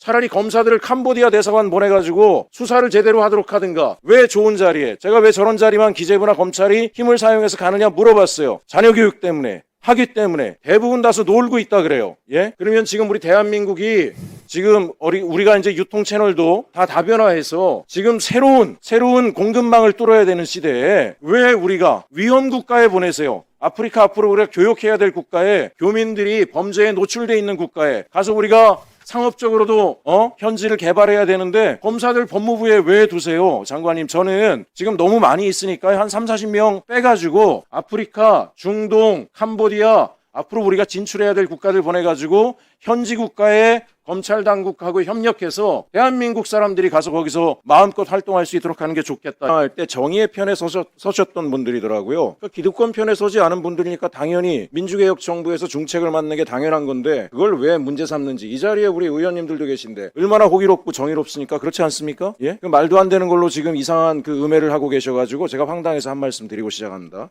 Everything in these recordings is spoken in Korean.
차라리 검사들을 캄보디아 대사관 보내가지고 수사를 제대로 하도록 하든가 왜 좋은 자리에 제가 왜 저런 자리만 기재부나 검찰이 힘을 사용해서 가느냐 물어봤어요. 자녀 교육 때문에. 하기 때문에 대부분 다수 놀고 있다 그래요. 예? 그러면 지금 우리 대한민국이 지금 우리가 이제 유통 채널도 다 다변화해서 지금 새로운 새로운 공급망을 뚫어야 되는 시대에 왜 우리가 위험 국가에 보내세요? 아프리카 앞으로 우리가 교육해야 될 국가에 교민들이 범죄에 노출돼 있는 국가에 가서 우리가 상업적으로도 어? 현지를 개발해야 되는데 검사들 법무부에 왜 두세요? 장관님 저는 지금 너무 많이 있으니까 한 3, 40명 빼가지고 아프리카 중동 캄보디아 앞으로 우리가 진출해야 될 국가들 보내가지고 현지 국가의 검찰 당국하고 협력해서 대한민국 사람들이 가서 거기서 마음껏 활동할 수 있도록 하는 게 좋겠다 할 때 정의의 편에 서셨, 서셨던 분들이더라고요. 그 기득권 편에 서지 않은 분들이니까 당연히 민주개혁 정부에서 중책을 맡는 게 당연한 건데 그걸 왜 문제 삼는지 이 자리에 우리 의원님들도 계신데 얼마나 호기롭고 정의롭습니까? 그렇지 않습니까? 예? 그 말도 안 되는 걸로 지금 이상한 그 음해를 하고 계셔가지고 제가 황당해서 한 말씀 드리고 시작합니다.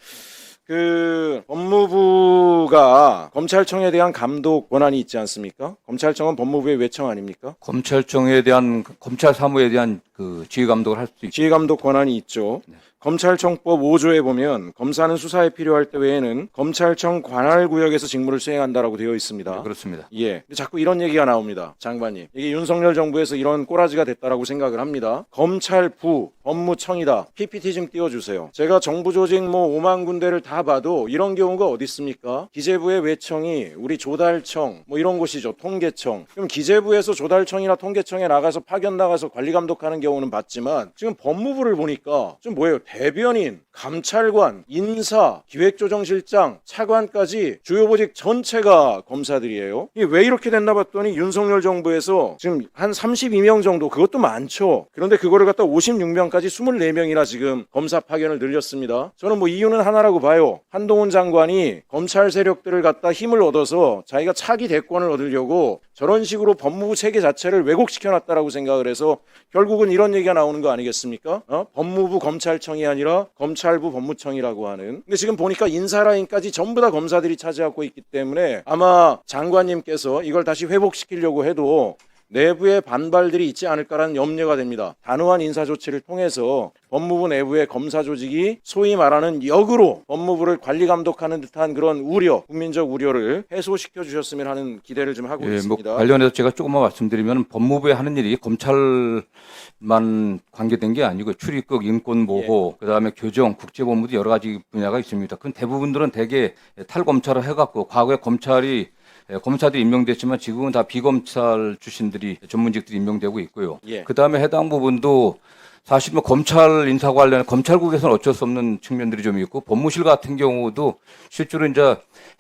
그 법무부가 검찰청에 대한 감독 권한이 있지 않습니까? 검찰청은 법무부의 외청 아닙니까? 검찰청에 대한 검찰 사무에 대한 그 지휘 감독을 할 수 있고 지휘 감독 권한이 있죠. 검찰청법 5조에 보면 검사는 수사에 필요할 때 외에는 검찰청 관할 구역에서 직무를 수행한다라고 되어 있습니다. 그렇습니다. 예. 근데 자꾸 이런 얘기가 나옵니다. 장관님. 이게 윤석열 정부에서 이런 꼬라지가 됐다라고 생각을 합니다. 검찰부, 법무청이다. PPT 좀 띄워주세요. 제가 정부 조직 뭐 5만 군데를 다 봐도 이런 경우가 어디 있습니까? 기재부의 외청이 우리 조달청 뭐 이런 곳이죠. 통계청. 그럼 기재부에서 조달청이나 통계청에 나가서 파견 나가서 관리 감독하는 경우 는 봤지만 지금 법무부를 보니까 좀 뭐예요? 대변인, 감찰관, 인사, 기획조정실장, 차관까지 주요 보직 전체가 검사들이에요. 이게 왜 이렇게 됐나 봤더니 윤석열 정부에서 지금 한 32명 정도 그것도 많죠. 그런데 그거를 갖다 56명까지 24명이나 지금 검사 파견을 늘렸습니다. 저는 뭐 이유는 하나라고 봐요. 한동훈 장관이 검찰 세력들을 갖다 힘을 얻어서 자기가 차기 대권을 얻으려고 저런 식으로 법무부 체계 자체를 왜곡시켜 놨다라고 생각을 해서 결국은 이런 얘기가 나오는 거 아니겠습니까? 어? 법무부 검찰청이 아니라 검찰부 법무청이라고 하는. 근데 지금 보니까 인사 라인까지 전부 다 검사들이 차지하고 있기 때문에 아마 장관님께서 이걸 다시 회복시키려고 해도 내부의 반발들이 있지 않을까라는 염려가 됩니다. 단호한 인사 조치를 통해서 법무부 내부의 검사 조직이 소위 말하는 역으로 법무부를 관리 감독하는 듯한 그런 우려, 국민적 우려를 해소시켜 주셨으면 하는 기대를 좀 하고 예, 뭐 있습니다. 관련해서 제가 조금만 말씀드리면 법무부에 하는 일이 검찰만 관계된 게 아니고 출입국 인권 보호, 예. 그다음에 교정, 국제법무도 여러 가지 분야가 있습니다. 그건 대부분들은 대개 탈검찰을 해갖고 과거에 검찰이 예, 검사들이 임명됐지만 지금은 다 비검찰 출신들이 전문직들이 임명되고 있고요. 예. 그 다음에 해당 부분도 사실 뭐 검찰 인사 관련 검찰국에서는 어쩔 수 없는 측면들이 좀 있고 법무실 같은 경우도 실제로 이제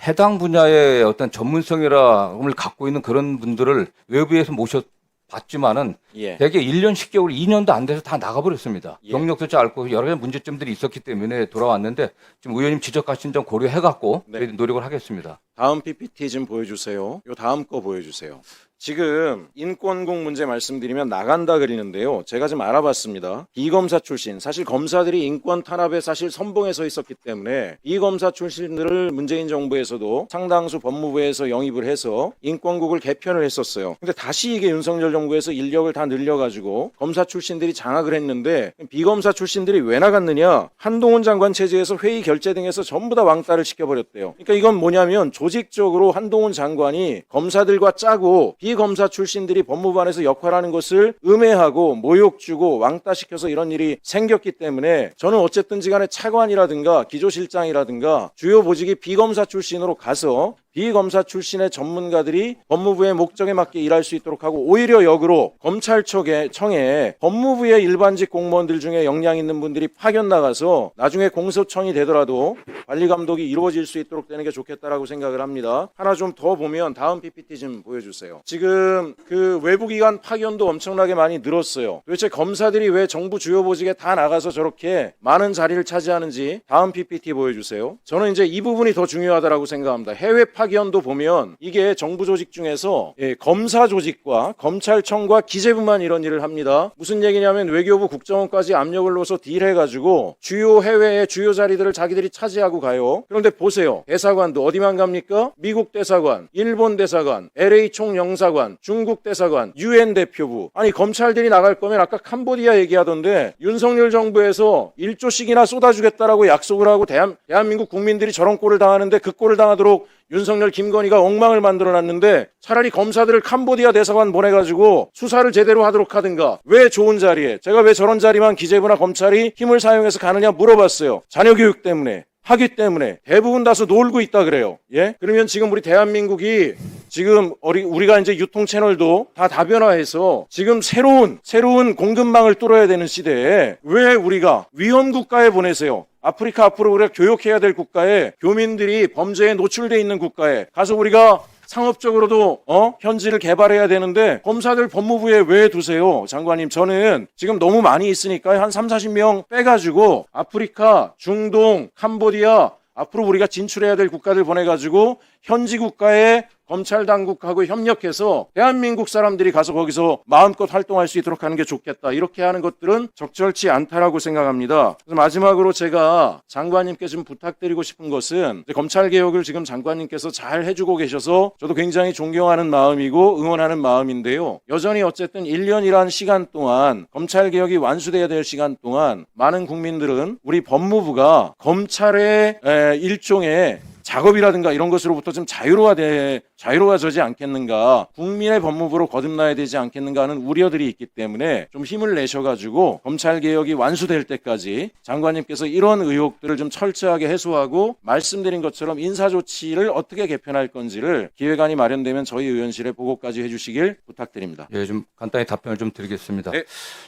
해당 분야의 어떤 전문성이라을 갖고 있는 그런 분들을 외부에서 모셔 봤지만은 예. 대개 1년 10개월, 2년도 안 돼서 다 나가버렸습니다. 예. 경력도 짧고 여러 가지 문제점들이 있었기 때문에 돌아왔는데 지금 의원님 지적하신 점 고려해갖고 네. 저희 노력을 하겠습니다. 다음 PPT 좀 보여주세요. 요 다음 거 보여주세요. 지금 인권국 문제 말씀드리면 나간다 그리는데요. 제가 좀 알아봤습니다. 비검사 출신, 사실 검사들이 인권 탄압에 사실 선봉에 서 있었기 때문에 비검사 출신들을 문재인 정부에서도 상당수 법무부에서 영입을 해서 인권국을 개편을 했었어요. 근데 다시 이게 윤석열 정부에서 인력을 다 늘려가지고 검사 출신들이 장악을 했는데 비검사 출신들이 왜 나갔느냐? 한동훈 장관 체제에서 회의 결재 등에서 전부 다 왕따를 시켜버렸대요. 그러니까 이건 뭐냐면 조직적으로 한동훈 장관이 검사들과 짜고 비 검사 출신들이 법무부 안에서 역할하는 것을 음해하고 모욕 주고 왕따 시켜서 이런 일이 생겼기 때문에 저는 어쨌든지 간에 차관이라든가 기조실장이라든가 주요 보직이 비검사 출신으로 가서 비검사 출신의 전문가들이 법무부의 목적에 맞게 일할 수 있도록 하고 오히려 역으로 검찰청에 청에 법무부의 일반직 공무원들 중에 역량 있는 분들이 파견 나가서 나중에 공소청이 되더라도 관리 감독이 이루어질 수 있도록 되는 게 좋겠다라고 생각을 합니다. 하나 좀 더 보면 다음 PPT 좀 보여주세요. 지금 그 외부 기관 파견도 엄청나게 많이 늘었어요. 도대체 검사들이 왜 정부 주요 보직에 다 나가서 저렇게 많은 자리를 차지하는지 다음 PPT 보여주세요. 저는 이제 이 부분이 더 중요하다라고 생각합니다. 해외 파견도 보면 이게 정부 조직 중에서 예, 검사 조직과 검찰청과 기재부만 이런 일을 합니다. 무슨 얘기냐면 외교부 국정원까지 압력을 넣어서 딜해가지고 주요 해외의 주요 자리들을 자기들이 차지하고 가요. 그런데 보세요. 대사관도 어디만 갑니까? 미국 대사관, 일본 대사관, LA 총영사관, 중국 대사관, 유엔 대표부. 아니 검찰들이 나갈 거면 아까 캄보디아 얘기하던데 윤석열 정부에서 1조씩이나 쏟아주겠다라고 약속을 하고 대한, 대한민국 국민들이 저런 꼴을 당하는데 그 꼴을 당하도록 윤석열 김건희가 엉망을 만들어 놨는데 차라리 검사들을 캄보디아 대사관 보내가지고 수사를 제대로 하도록 하든가. 왜 좋은 자리에? 제가 왜 저런 자리만 기재부나 검찰이 힘을 사용해서 가느냐 물어봤어요. 자녀 교육 때문에 하기 때문에. 대부분 다수 놀고 있다 그래요. 예? 그러면 지금 우리 대한민국이 지금 우리가 이제 유통 채널도 다 다변화해서 지금 새로운 새로운 공급망을 뚫어야 되는 시대에 왜 우리가 위험 국가에 보내세요? 아프리카 앞으로 우리가 교육해야 될 국가에 교민들이 범죄에 노출돼 있는 국가에 가서 우리가 상업적으로도 어? 현지를 개발해야 되는데 검사들 법무부에 왜 두세요? 장관님 저는 지금 너무 많이 있으니까 한 3, 40명 빼가지고 아프리카 중동 캄보디아 앞으로 우리가 진출해야 될 국가들 보내가지고 현지 국가의 검찰 당국하고 협력해서 대한민국 사람들이 가서 거기서 마음껏 활동할 수 있도록 하는 게 좋겠다. 이렇게 하는 것들은 적절치 않다라고 생각합니다. 그래서 마지막으로 제가 장관님께 좀 부탁드리고 싶은 것은 검찰 개혁을 지금 장관님께서 잘 해주고 계셔서 저도 굉장히 존경하는 마음이고 응원하는 마음인데요. 여전히 어쨌든 1년이란 시간 동안 검찰 개혁이 완수돼야 될 시간 동안 많은 국민들은 우리 법무부가 검찰의 에, 일종의 작업이라든가 이런 것으로부터 좀 자유로워돼 자유로워지지 않겠는가 국민의 법무부로 거듭나야 되지 않겠는가 하는 우려들이 있기 때문에 좀 힘을 내셔가지고 검찰 개혁이 완수될 때까지 장관님께서 이런 의혹들을 좀 철저하게 해소하고 말씀드린 것처럼 인사 조치를 어떻게 개편할 건지를 기획안이 마련되면 저희 의원실에 보고까지 해주시길 부탁드립니다. 예, 좀 간단히 답변을 좀 드리겠습니다. 네.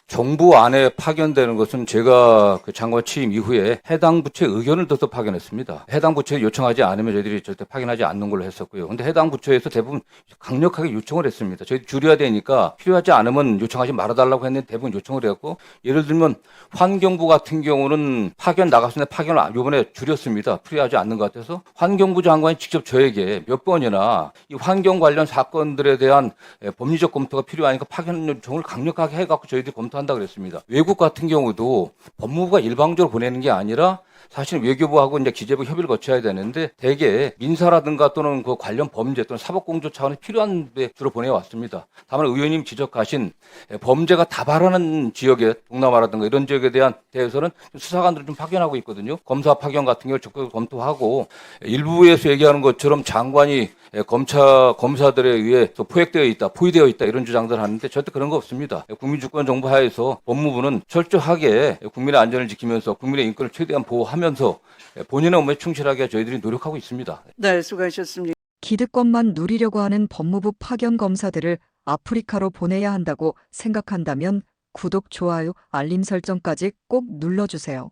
정부 안에 파견되는 것은 제가 그 장관 취임 이후에 해당 부처의 의견을 듣서 파견했습니다. 해당 부처에 요청하지 않으면 저희들이 절대 파견하지 않는 걸로 했었고요. 근데 해당 부처 에서 대부분 강력하게 요청을 했습니다. 저희 줄여야 되니까 필요하지 않으면 요청하지 말아달라고 했는데 대부분 요청을 했고 예를 들면 환경부 같은 경우는 파견 나갔을 때 파견을 이번에 줄였습니다. 필요하지 않는 것 같아서 환경부 장관이 직접 저에게 몇 번이나 이 환경 관련 사건들에 대한 예, 법리적 검토가 필요하니까 파견 요청을 강력하게 해갖고 저희들이 검토한다 그랬습니다. 외국 같은 경우도 법무부가 일방적으로 보내는 게 아니라 사실 외교부하고 이제 기재부 협의를 거쳐야 되는데 대개 민사라든가 또는 그 관련 범죄 또는 사법공조 차원에 필요한 데 주로 보내왔습니다. 다만 의원님 지적하신 예, 범죄가 다발하는 지역에 동남아라든가 이런 지역에 대한 대해서는 수사관들을 좀 파견하고 있거든요. 검사 파견 같은 경우를 적극 검토하고 일부에서 얘기하는 것처럼 장관이 예, 검사 검사들에 의해 또 포획되어 있다, 포위되어 있다 이런 주장들을 하는데 절대 그런 거 없습니다. 예, 국민주권 정부 하에서 법무부는 철저하게 국민의 안전을 지키면서 국민의 인권을 최대한 보호하면서 예, 본인의 업무에 충실하게 저희들이 노력하고 있습니다. 네, 수고하셨습니다. 기득권만 누리려고 하는 법무부 파견 검사들을 아프리카로 보내야 한다고 생각한다면 구독, 좋아요, 알림 설정까지 꼭 눌러주세요.